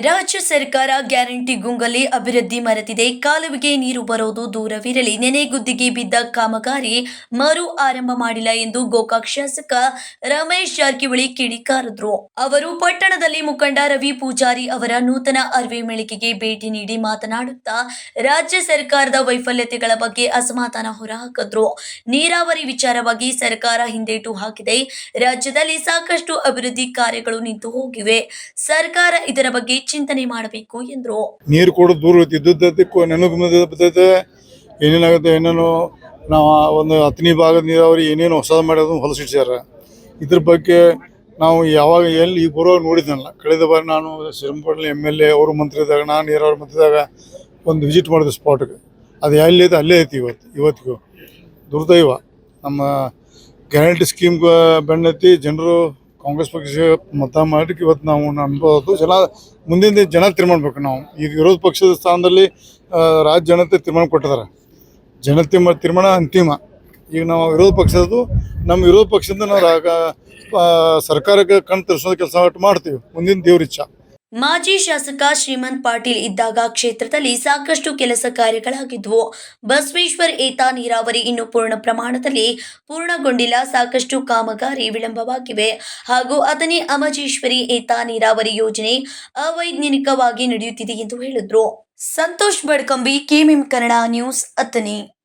ರಾಜ್ಯ ಸರ್ಕಾರ ಗ್ಯಾರಂಟಿ ಗುಂಗಲಿ ಅಭಿವೃದ್ಧಿ ಮರೆತಿದೆ. ಕಾಲುವೆಗೆ ನೀರು ಬರೋದು ದೂರವಿರಲಿ. ನೆನೆಗುದ್ದಿಗೆ ಬಿದ್ದ ಕಾಮಗಾರಿ ಮರು ಆರಂಭ ಮಾಡಿಲ್ಲ ಎಂದು ಗೋಕಾಕ್ ಶಾಸಕ ರಮೇಶ್ ಜಾರಕಿಹೊಳಿ ಕಿಡಿಕಾರಿದ್ರು. ಅವರು ಪಟ್ಟಣದಲ್ಲಿ ಮುಖಂಡ ರವಿ ಪೂಜಾರಿ ಅವರ ನೂತನ ಅರಿವೆ ಮೇಳಿಕೆಗೆ ಭೇಟಿ ನೀಡಿ ಮಾತನಾಡುತ್ತಾ ರಾಜ್ಯ ಸರ್ಕಾರದ ವೈಫಲ್ಯತೆಗಳ ಬಗ್ಗೆ ಅಸಮಾಧಾನ ಹೊರಹಾಕಿದ್ರು. ನೀರಾವರಿ ವಿಚಾರವಾಗಿ ಸರ್ಕಾರ ಹಿಂದೇಟು ಹಾಕಿದೆ. ರಾಜ್ಯದಲ್ಲಿ ಸಾಕಷ್ಟು ಅಭಿವೃದ್ಧಿ ಕಾರ್ಯಗಳು ನಿಂತು ಹೋಗಿವೆ. ಸರ್ಕಾರ ಇದರ ಬಗ್ಗೆ ಚಿಂತನೆ ಮಾಡಬೇಕು ಎಂದರು. ನೀರು ಕೂಡ ದೂರ ಇದ್ದದ್ದಕ್ಕೂ ನೆನಪು ಏನೇನಾಗುತ್ತೆ, ಏನೇನು, ನಾವು ಒಂದು ಹತ್ತನೇ ಭಾಗದ ನೀರಾವರಿ ಏನೇನು ಹೊಸದು ಮಾಡೋದು ಹೊಲಸಿಡ್ಸ್ಯಾರ ಇದ್ರ ಬಗ್ಗೆ ನಾವು ಯಾವಾಗ ಎಲ್ಲಿ ಈ ಬರೋ ನೋಡಿದ್ನಲ್ಲ. ಕಳೆದ ಬಾರಿ ನಾನು ಶ್ರೀರಂಪಟ್ಟಣ ಎಂ ಎಲ್ ಎ, ಅವರು ಮಂತ್ರಿ ಇದ್ದಾಗ, ನಾನು ನೀರಾವರಿ ಮಂತ್ರಿ ಇದ್ದಾಗ ಒಂದು ವಿಸಿಟ್ ಮಾಡಿದೆ ಸ್ಪಾಟ್ಗೆ. ಅದು ಎಲ್ಲಿ ಐತೆ, ಅಲ್ಲೇ ಐತಿ ಇವತ್ತು, ಇವತ್ತಿಗೂ. ದುರ್ದೈವ. ನಮ್ಮ ಗ್ಯಾರಂಟಿ ಸ್ಕೀಮ್ಗೆ ಬೆನ್ನತ್ತಿ ಜನರು ಕಾಂಗ್ರೆಸ್ ಪಕ್ಷ ಮತ ಮಾಡಿಕ್ಕೆ ಇವತ್ತು ನಾವು ಅನ್ಬೋದು ಜನ ಮುಂದಿನ ದಿನ ಜನ ತೀರ್ಮಾನ ಮಾಡ್ಬೇಕು ನಾವು. ಈಗ ವಿರೋಧ ಪಕ್ಷದ ಸ್ಥಾನದಲ್ಲಿ ರಾಜ್ಯ ಜನತೆ ತೀರ್ಮಾನ ಕೊಟ್ಟಿದ್ದಾರೆ. ಜನತೆ ತೀರ್ಮಾನ ಅಂತಿಮ. ಈಗ ನಾವು ವಿರೋಧ ಪಕ್ಷದ್ದು, ನಮ್ಮ ವಿರೋಧ ಪಕ್ಷದಿಂದ ನಾವು ಸರ್ಕಾರಕ್ಕೆ ಕಣ್ ತರಿಸೋದು ಕೆಲಸ ಮಾಡ್ತೀವಿ. ಮುಂದಿನ ದೇವ್ರಿಚ್ಛ ಮಾಜಿ ಶಾಸಕ ಶ್ರೀಮಂತ್ ಪಾಟೀಲ್ ಇದ್ದಾಗ ಕ್ಷೇತ್ರದಲ್ಲಿ ಸಾಕಷ್ಟು ಕೆಲಸ ಕಾರ್ಯಗಳಾಗಿದ್ವು. ಬಸವೇಶ್ವರ್ ಏತ ನೀರಾವರಿ ಇನ್ನು ಪೂರ್ಣ ಪ್ರಮಾಣದಲ್ಲಿ ಪೂರ್ಣಗೊಂಡಿಲ್ಲ. ಸಾಕಷ್ಟು ಕಾಮಗಾರಿ ವಿಳಂಬವಾಗಿವೆ. ಹಾಗೂ ಅದನ್ನೇ ಅಮಜೇಶ್ವರಿ ಏತ ನೀರಾವರಿ ಯೋಜನೆ ಅವೈಜ್ಞಾನಿಕವಾಗಿ ನಡೆಯುತ್ತಿದೆ ಎಂದು ಹೇಳಿದ್ರು. Santosh Badkambi, KMM Kannada news Athani